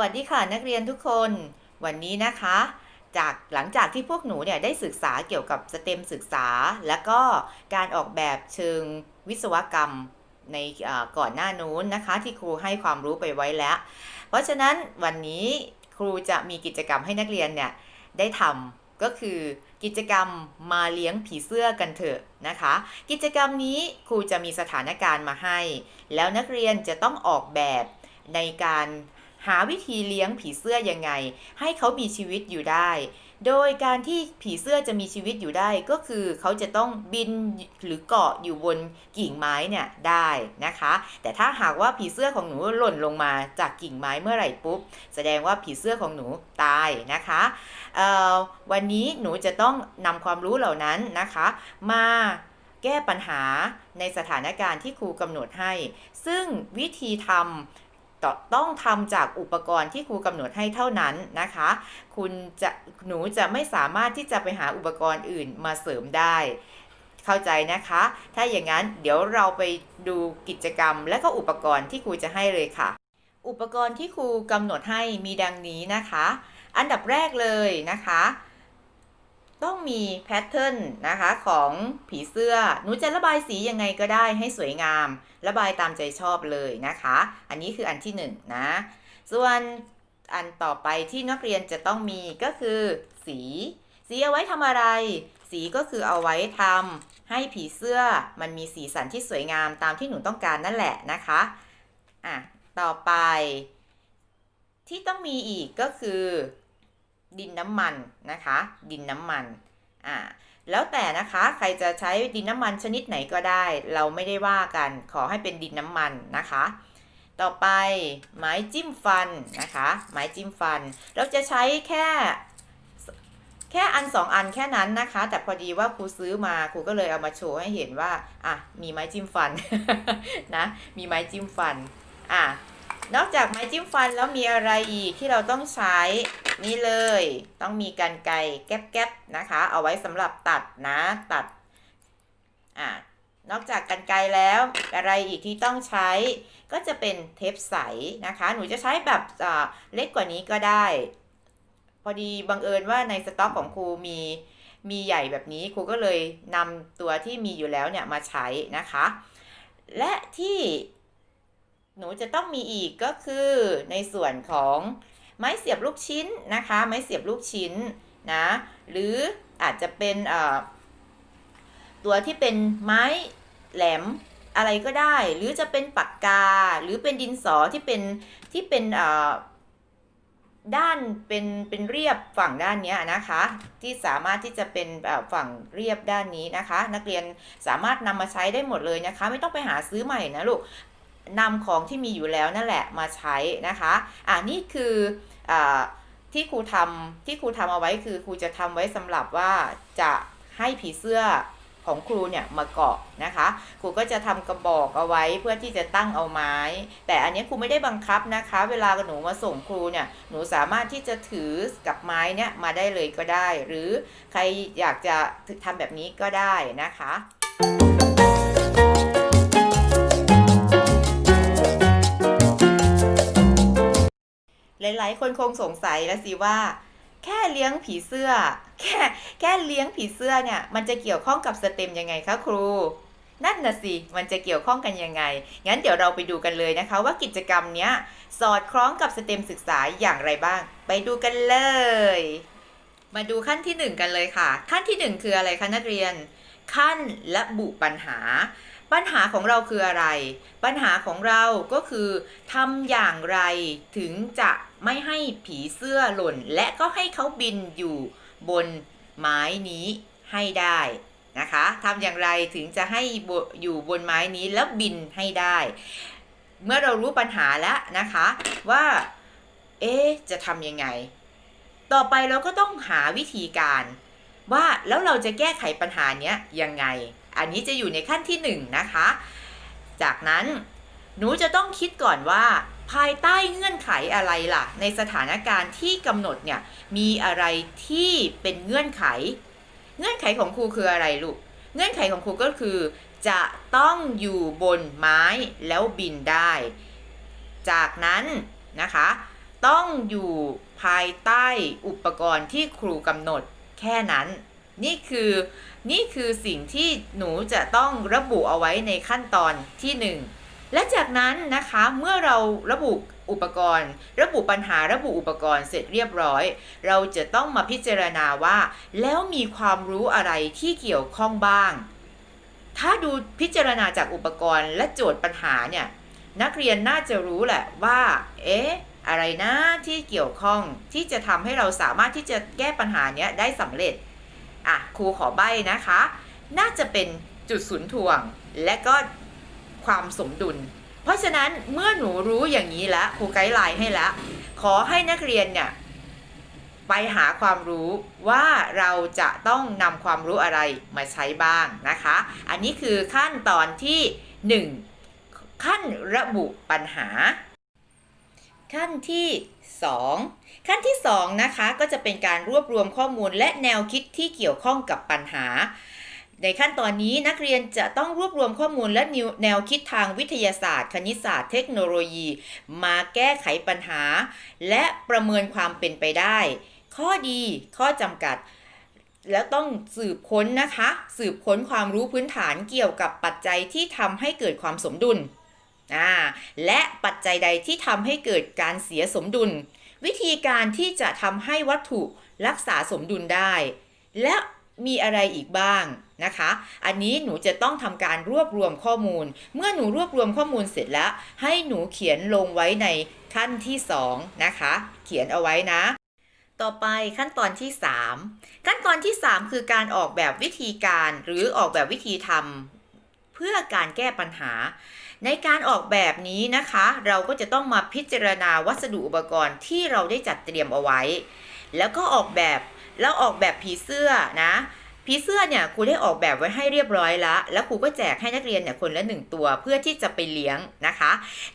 วัสดีค่ะนักเรียนทุกคน วันนี้นะคะ จากหลังจากที่พวกหนูเนี่ยได้ศึกษาเกี่ยวกับสเต็มศึกษา แล้วก็การออกแบบเชิงวิศวกรรมในก่อนหน้านู้นนะคะ ที่ครูให้ความรู้ไปไว้แล้ว เพราะฉะนั้นวันนี้ครูจะมีกิจกรรมให้นักเรียนเนี่ยได้ทำก็คือกิจกรรมมาเลี้ยงผีเสื้อกันเถอะนะคะ กิจกรรมนี้ครูจะมีสถานการณ์มาให้ แล้วนักเรียนจะต้องออกแบบในการ หาวิธีเลี้ยงผีเสื้อยังไง ให้เขามีชีวิตอยู่ได้ โดยการที่ผีเสื้อจะมีชีวิตอยู่ได้ก็คือเขาจะต้องบินหรือเกาะอยู่บนกิ่งไม้เนี่ยได้นะคะ แต่ถ้าหากว่าผีเสื้อของหนูหล่นลงมาจากกิ่งไม้เมื่อไหร่ปุ๊บ แสดงว่าผีเสื้อของหนูตายนะคะวันนี้หนูจะต้องนำความรู้เหล่านั้นนะคะ มาแก้ปัญหาในสถานการณ์ที่ครูกำหนดให้ ซึ่งวิธีทำ ต้องทำจากอุปกรณ์ที่ครูกำหนดให้เท่านั้นนะคะ คุณจะหนูจะไม่สามารถที่จะไปหาอุปกรณ์อื่นมาเสริมได้ เข้าใจนะคะ ถ้าอย่างนั้นเดี๋ยวเราไปดูกิจกรรมและก็อุปกรณ์ที่ครูจะให้เลยค่ะ อุปกรณ์ที่ครูกำหนดให้มีดังนี้นะคะ อันดับแรกเลยนะคะ ต้องมีแพทเทิร์นนะคะของผีเสื้อ หนูจะระบายสียังไงก็ได้ให้สวยงาม ระบายตามใจชอบเลยนะคะ อันนี้คืออันที่หนึ่งนะ ส่วนอันต่อไปที่นักเรียนจะต้องมีก็คือสี สีเอาไว้ทำอะไร สีก็คือเอาไว้ทำให้ผีเสื้อมันมีสีสันที่สวยงามตามที่หนูต้องการนั่นแหละนะคะอะต่อไป ที่ต้องมีอีกก็คือ ดินน้ำมันนะคะ ดินน้ำมันอ่าแล้วแต่นะคะใครจะใช้ดินน้ำมันชนิดไหนก็ได้ เราไม่ได้ว่ากันขอให้เป็นดินน้ำมันนะคะ ต่อไปไม้จิ้มฟันนะคะ ไม้จิ้มฟัน เราจะใช้แค่แค่อันสองอันแค่นั้นนะคะ แต่พอดีว่าครูซื้อมาครูก็เลยเอามาโชว์ให้เห็นว่าอะมีไม้จิ้มฟันนะมีไม้จิ้มฟันอะ นอกจากไม้จิ้มฟันแล้วมีอะไรอีกที่เราต้องใช้นี่เลย ต้องมีกันไกรแก๊บๆนะคะ เอาไว้สำหรับตัดนะตัดอะนอกจากกันไกรแล้วอะไรอีกที่ต้องใช้ก็จะเป็นเทปใสนะคะ หนูจะใช้แบบอ่าเล็กกว่านี้ก็ได้ พอดีบังเอิญว่าในสต็อกของครูมีมีใหญ่แบบนี้ครูก็เลยนำตัวที่มีอยู่แล้วเนี่ยมาใช้นะคะ และที่ หนูจะต้องมีอีกก็คือในส่วนของไม้เสียบลูกชิ้นนะคะ ไม้เสียบลูกชิ้นนะหรืออาจจะเป็นตัวที่เป็นไม้แหลมอะไรก็ได้ หรือจะเป็นปากกา หรือเป็นดินสอที่เป็นที่เป็นด้านเป็นเป็นเรียบฝั่งด้านนี้นะคะ ที่สามารถที่จะเป็นแบบฝั่งเรียบด้านนี้นะคะ นักเรียนสามารถนำมาใช้ได้หมดเลยนะคะ ไม่ต้องไปหาซื้อใหม่นะลูก นำของที่มีอยู่แล้วนั่นแหละมาใช้นะคะอ่านี่คืออที่ครูทำที่ครูทำเอาไว้คือครูจะทำไว้สำหรับว่าจะให้ผีเสื้อของครูเนี่ยมาเกาะนะคะ ครูก็จะทำกระบอกเอาไว้เพื่อที่จะตั้งเอาไม้ แต่อันนี้ครูไม่ได้บังคับนะคะ เวลาหนูมาส่งครูเนี่ยหนูสามารถที่จะถือกับไม้เนี่ยมาได้เลยก็ได้ หรือใครอยากจะทำแบบนี้ก็ได้นะคะ หลายๆ คนคงสงสัยแล้วสิว่า แค่เลี้ยงผีเสื้อ แค่แค่เลี้ยงผีเสื้อเนี่ย มันจะเกี่ยวข้องกับสเต็มยังไงคะครู นั่นน่ะสิ มันจะเกี่ยวข้องกันยังไง งั้นเดี๋ยวเราไปดูกันเลยนะคะ ว่ากิจกรรมเนี้ยสอดคล้องกับสเต็มศึกษาอย่างไรบ้าง ไปดูกันเลย มาดูขั้นที่หนึ่งกันเลยค่ะ ขั้นที่หนึ่งคืออะไรคะนักเรียน ขั้นระบุปัญหาปัญหาของเราคืออะไร ปัญหาของเราก็คือทำอย่างไรถึงจะ ไม่ให้ผีเสื้อหล่น และก็ให้เขาบินอยู่บนไม้นี้ให้ได้นะคะทำอย่างไรถึงจะให้บอยู่บนไม้นี้แล้วบินให้ได้ เมื่อเรารู้ปัญหาแล้วนะคะว่า เอ๊จะทำยังไง ต่อไปเราก็ต้องหาวิธีการว่าแล้วเราจะแก้ไขปัญหาเนี้ยยังไง อันนี้จะอยู่ในขั้นที่หนึ่งนะคะ จากนั้นหนูจะต้องคิดก่อนว่า ภายใต้เงื่อนไขอะไรล่ะ ในสถานการณ์ที่กำหนดเนี่ยมีอะไรที่เป็นเงื่อนไข เงื่อนไขของครูคืออะไรลูก เงื่อนไขของครูก็คือ จะต้องอยู่บนไม้แล้วบินได้ จากนั้นนะคะ ต้องอยู่ภายใต้อุปกรณ์ที่ครูกำหนดแค่นั้น นี่คือนี่คือสิ่งที่หนูจะต้องระบุเอาไว้ในขั้นตอนที่หนึ่ง และจากนั้นนะคะเมื่อเราระบุอุปกรณ์ ระบุปัญหาระบุอุปกรณ์เสร็จเรียบร้อย เราจะต้องมาพิจารณาว่า แล้วมีความรู้อะไรที่เกี่ยวข้องบ้าง ถ้าดูพิจารณาจากอุปกรณ์และโจทย์ปัญหาเนี่ยนักเรียนน่าจะรู้แหละว่า เอ๊ะอะไรนะที่เกี่ยวข้องที่จะทำให้เราสามารถที่จะแก้ปัญหาเนี้ยได้สำเร็จอะครูขอใบ้นะคะ น่าจะเป็นจุดศูนย์ถ่วง และก็ ความสมดุล เพราะฉะนั้นเมื่อหนูรู้อย่างนี้แล้วครูไกด์ไลน์ให้แล้วขอให้นักเรียนเนี่ยไปหาความรู้ว่าเราจะต้องนำความรู้อะไรมาใช้บ้างนะคะ อันนี้คือขั้นตอนที่ 1 ขั้นระบุปัญหา ขั้นที่ 2 ขั้นที่ 2 นะคะ ก็จะเป็นการรวบรวมข้อมูลและแนวคิดที่เกี่ยวข้องกับปัญหา ในขั้นตอนนี้นักเรียนจะต้องรวบรวมข้อมูลและแนวคิดทางวิทยาศาสตร์ คณิตศาสตร์ เทคโนโลยี มาแก้ไขปัญหา และประเมินความเป็นไปได้ ข้อดีข้อจำกัด แล้วต้องสืบค้นนะคะ สืบค้นความรู้พื้นฐานเกี่ยวกับปัจจัยที่ทำให้เกิดความสมดุลและปัจจัยใดที่ทำให้เกิดการเสียสมดุล วิธีการที่จะทำให้วัตถุรักษาสมดุลได้ และมีอะไรอีกบ้าง นะคะ อันนี้หนูจะต้องทำการรวบรวมข้อมูล เมื่อหนูรวบรวมข้อมูลเสร็จแล้ว ให้หนูเขียนลงไว้ในขั้นที่ 2 นะคะ เขียนเอาไว้นะ ต่อไปขั้นตอนที่ 3 ขั้นตอนที่ 3 คือการออกแบบวิธีการหรือออกแบบวิธีทำเพื่อการแก้ปัญหา ในการออกแบบนี้นะคะ เราก็จะต้องมาพิจารณาวัสดุอุปกรณ์ที่เราได้จัดเตรียมเอาไว้ แล้วก็ออกแบบแล้วออกแบบผีเสื้อนะ ผีเสื้อเนี่ยครูได้ออกแบบไว้ให้เรียบร้อยแล้วแล้วครูก็แจกให้นักเรียนเนี่ยคนละหนึ่งตัวเพื่อที่จะไปเลี้ยงนะคะ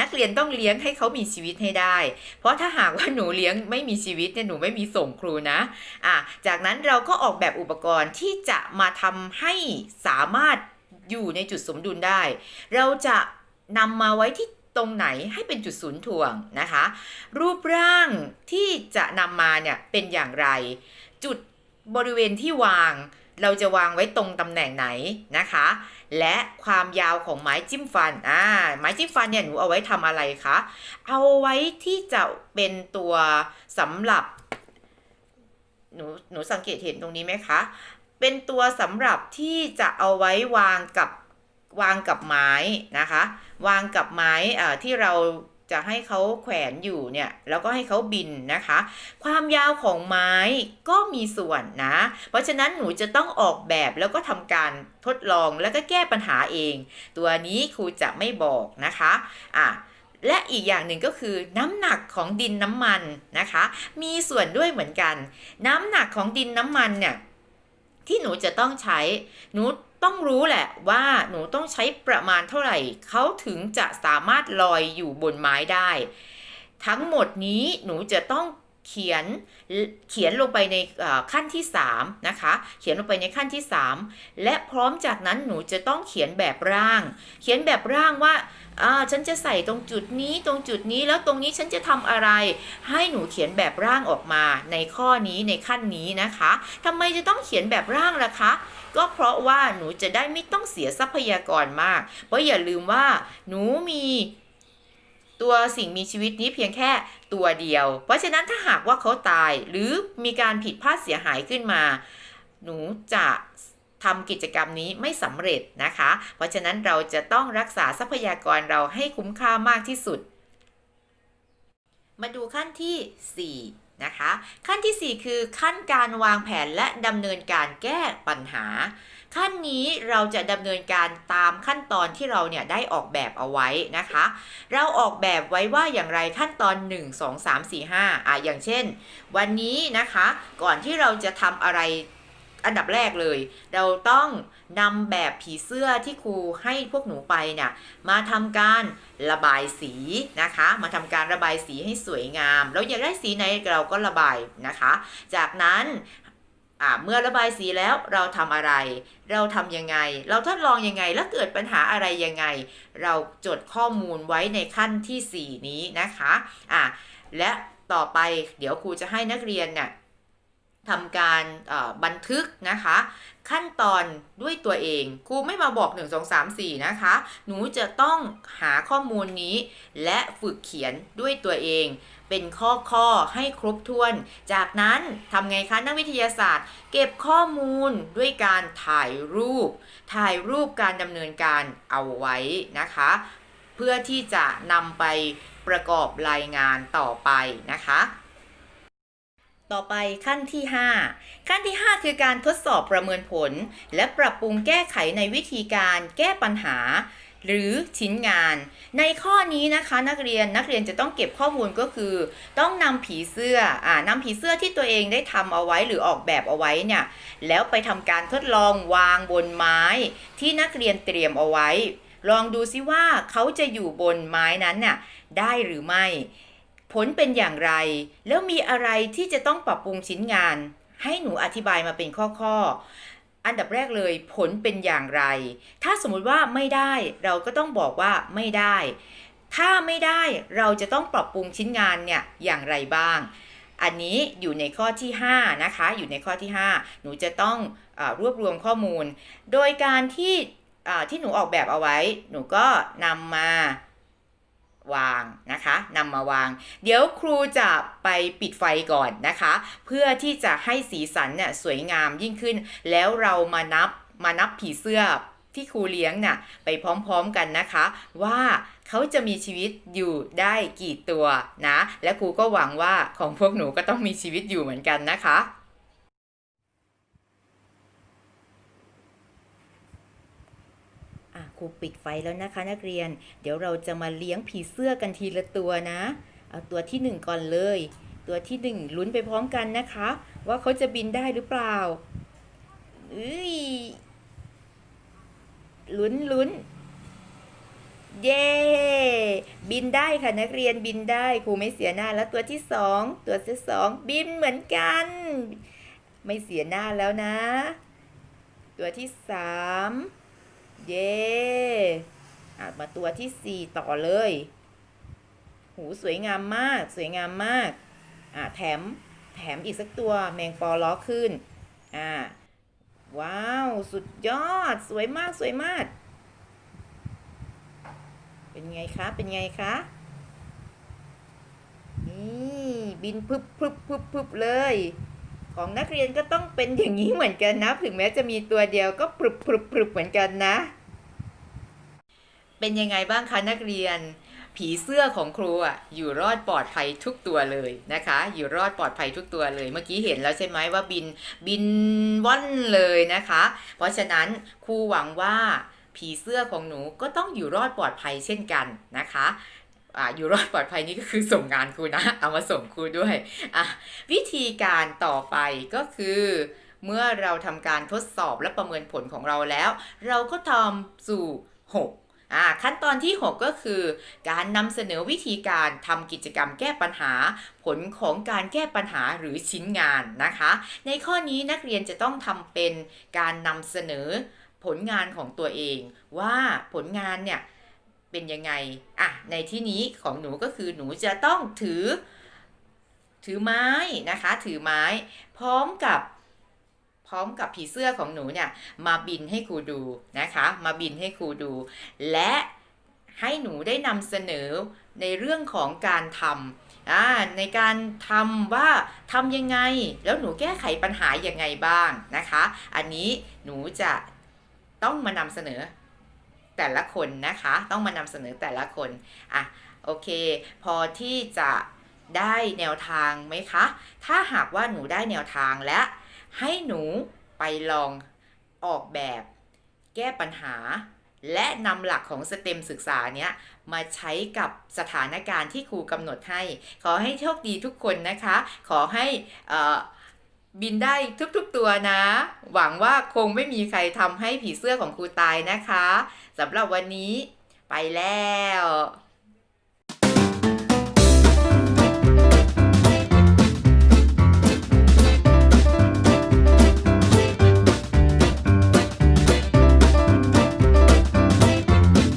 นักเรียนต้องเลี้ยงให้เขามีชีวิตให้ได้ เพราะถ้าหากว่าหนูเลี้ยงไม่มีชีวิตเนี่ยหนูไม่มีส่งครูนะอะจากนั้นเราก็ออกแบบอุปกรณ์ที่จะมาทำให้สามารถอยู่ในจุดสมดุลได้ เราจะนำมาไว้ที่ตรงไหนให้เป็นจุดศูนย์ถ่วงนะคะ รูปร่างที่จะนำมาเนี่ยเป็นอย่างไร จุดบริเวณที่วาง เราจะวางไว้ตรงตำแหน่งไหนนะคะ และความยาวของไม้จิ้มฟันอ่าไม้จิ้มฟันเนี่ยหนูเอาไว้ทำอะไรคะเอาไว้ที่จะเป็นตัวสำหรับหนูหนูสังเกตเห็นตรงนี้ไหมคะ เป็นตัวสำหรับที่จะเอาไว้วางกับวางกับไม้นะคะ วางกับไม้อ่าที่เรา จะให้เขาแขวนอยู่เนี่ยแล้วก็ให้เขาบินนะคะ ความยาวของไม้ก็มีส่วนนะ เพราะฉะนั้นหนูจะต้องออกแบบแล้วก็ทำการทดลองแล้วก็แก้ปัญหาเอง ตัวนี้ครูจะไม่บอกนะคะอะและอีกอย่างหนึ่งก็คือน้ำหนักของดินน้ำมันนะคะ มีส่วนด้วยเหมือนกัน น้ำหนักของดินน้ำมันเนี่ยที่หนูจะต้องใช้หนู ต้องรู้แหละว่าหนูต้องใช้ประมาณเท่าไหร่ เขาถึงจะสามารถลอยอยู่บนไม้ได้ ทั้งหมดนี้หนูจะต้อง เขียนเขียนลงไปในขั้นที่3นะคะ เขียนลงไปในขั้นที่ 3 และพร้อมจากนั้นหนูจะต้องเขียนแบบร่าง เขียนแบบร่างว่าอ่าฉันจะใส่ตรงจุดนี้ตรงจุดนี้แล้วตรงนี้ฉันจะทำอะไร ให้หนูเขียนแบบร่างออกมาในข้อนี้ในขั้นนี้นะคะทำไมจะต้องเขียนแบบร่างล่ะคะ ก็เพราะว่าหนูจะได้ไม่ต้องเสียทรัพยากรมาก เพราะอย่าลืมว่าหนูมี ตัวสิ่งมีชีวิตนี้เพียงแค่ตัวเดียว เพราะฉะนั้นถ้าหากว่าเขาตายหรือมีการผิดพลาดเสียหายขึ้นมา หนูจะทำกิจกรรมนี้ไม่สำเร็จนะคะ เพราะฉะนั้นเราจะต้องรักษาทรัพยากรเราให้คุ้มค่ามากที่สุด มาดูขั้นที่ 4 นะคะ ขั้นที่ 4 คือขั้นการวางแผนและดำเนินการแก้ปัญหา ขั้นนี้เราจะดำเนินการตามขั้นตอนที่เราเนี่ยได้ออกแบบเอาไว้นะคะ เราออกแบบไว้ว่าอย่างไรขั้นตอน 1 2 3 4 5อะอย่างเช่น วันนี้นะคะ ก่อนที่เราจะทำอะไรอันดับแรกเลย เราต้อง นำแบบผีเสื้อที่ครูให้พวกหนูไปเนี่ยมาทำการระบายสีนะคะ มาทำการระบายสีให้สวยงามเราอยากได้สีไหนเราก็ระบายนะคะ จากนั้นเมื่อระบายสีแล้วเราทำอะไร เราทำยังไง เราทดลองยังไง แล้วเกิดปัญหาอะไรยังไง เราจดข้อมูลไว้ในขั้นที่ 4 นี้นะคะอะและต่อไปเดี๋ยวครูจะให้นักเรียนเนี่ยทำการบันทึกนะคะ ขั้นตอนด้วยตัวเอง ครูไม่มาบอก 1 2 3 4 นะคะ หนูจะต้องหาข้อมูลนี้ และฝึกเขียนด้วยตัวเอง เป็นข้อข้อให้ครบถ้วน จากนั้นทำไงคะนักวิทยาศาสตร์ เก็บข้อมูลด้วยการถ่ายรูป ถ่ายรูปการดำเนินการเอาไว้นะคะ เพื่อที่จะนำไปประกอบรายงานต่อไปนะคะ ต่อไปขั้นที่ 5 ขั้นที่ 5 คือการทดสอบประเมินผล และปรับปรุงแก้ไขในวิธีการแก้ปัญหา หรือชิ้นงาน ในข้อนี้นะคะนักเรียนนักเรียนจะต้องเก็บข้อมูลก็คือ ต้องนำผีเสื้ออ่านำผีเสื้อที่ตัวเองได้ทำเอาไว้หรือออกแบบเอาไว้เนี่ยแล้วไปทำการทดลองวางบนไม้ ที่นักเรียนเตรียมเอาไว้ ลองดูซิว่าเขาจะอยู่บนไม้นั้นน่ะได้หรือไม่ ผลเป็นอย่างไร แล้วมีอะไรที่จะต้องปรับปรุงชิ้นงาน ให้หนูอธิบายมาเป็นข้อๆ อันดับแรกเลยผลเป็นอย่างไร ถ้าสมมุติว่าไม่ได้เราก็ต้องบอกว่าไม่ได้ ถ้าไม่ได้เราจะต้องปรับปรุงชิ้นงานเนี่ยอย่างไรบ้าง อันนี้อยู่ในข้อที่ 5 นะคะ อยู่ในข้อที่ 5 หนูจะต้องอรวบรวมข้อมูล โดยการที่ที่หนูออกแบบเอาไว้ หนูก็นำมา วางนะคะนำมาวาง เดี๋ยวครูจะไปปิดไฟก่อนนะคะ เพื่อที่จะให้สีสันเนี่ยสวยงามยิ่งขึ้น แล้วเรามานับมานับผีเสื้อที่ครูเลี้ยงน่ะไปพร้อมๆกันนะคะ ว่าเขาจะมีชีวิตอยู่ได้กี่ตัวนะ และครูก็หวังว่าของพวกหนูก็ต้องมีชีวิตอยู่เหมือนกันนะคะ อะ ครูปิดไฟแล้วนะคะนักเรียน เดี๋ยวเราจะมาเลี้ยงผีเสื้อกันทีละตัวนะ เอาตัวที่หนึ่งก่อนเลย ตัวที่หนึ่งลุ้นไปพร้อมกันนะคะ ว่าเขาจะบินได้หรือเปล่าเอ้ยลุ้นลุ้นเย้บินได้ค่ะนักเรียนบินได้ครูไม่เสียหน้าแล้วตัวที่สองตัวที่สองบินเหมือนกัน ไม่เสียหน้าแล้วนะ ตัวที่สาม เย้อะมาตัวที่สี่ต่อเลย หูสวยงามมาก สวยงามมาก อะแถม แถมอีกสักตัวแมงปอล้อขึ้น อ่า ว้าว สุดยอด สวยมาก สวยมาก เป็นไงคะ เป็นไงคะ นี่ บินพึบพึบพึบพึบเลย ของนักเรียนก็ต้องเป็นอย่างนี้เหมือนกันนะ ถึงแม้จะมีตัวเดียวก็ปรึบปรึบปรึบเหมือนกันนะ เป็นยังไงบ้างคะนักเรียน ผีเสื้อของครูอะอยู่รอดปลอดภัยทุกตัวเลยนะคะ อยู่รอดปลอดภัยทุกตัวเลย เมื่อกี้เห็นแล้วใช่ไหมว่าบินบินว่อนเลยนะคะ เพราะฉะนั้นครูหวังว่าผีเสื้อของหนูก็ต้องอยู่รอดปลอดภัยเช่นกันนะคะ อ่าอยู่รอดปลอดภัยนี่ก็คือส่งงานครูนะ เอามาส่งครูด้วยอะวิธีการต่อไปก็คือ เมื่อเราทำการทดสอบและประเมินผลของเราแล้ว เราก็ทำสู่6อ่าขั้นตอนที่ 6 ก็คือการนำเสนอวิธีการทำกิจกรรมแก้ปัญหา ผลของการแก้ปัญหาหรือชิ้นงานนะคะ ในข้อนี้นักเรียนจะต้องทำเป็นการนำเสนอผลงานของตัวเอง ว่าผลงานเนี่ย เป็นยังไงอะในที่นี้ของหนูก็คือหนูจะต้องถือ ถือไม้นะคะ ถือไม้ พร้อมกับพร้อมกับผีเสื้อของหนูเนี่ยมาบินให้ครูดูนะคะ มาบินให้ครูดู และให้หนูได้นำเสนอในเรื่องของการทำอ่าในการทำว่าทำยังไง แล้วหนูแก้ไขปัญหายังไงบ้างนะคะ อันนี้หนูจะต้องมานำเสนอ แต่ละคนนะคะ ต้องมานำเสนอแต่ละคนอะโอเค พอที่จะได้แนวทางไหมคะ ถ้าหากว่าหนูได้แนวทางและให้หนูไปลองออกแบบ แก้ปัญหา และนำหลักของสเต็มศึกษาเนี้ยมาใช้กับสถานการณ์ที่ครูกำหนดให้ ขอให้โชคดีทุกคนนะคะ ขอให้อ่อ บินได้ทุกๆตัวนะ หวังว่าคงไม่มีใครทำให้ผีเสื้อของครูตายนะคะสำหรับวันนี้ไปแล้ว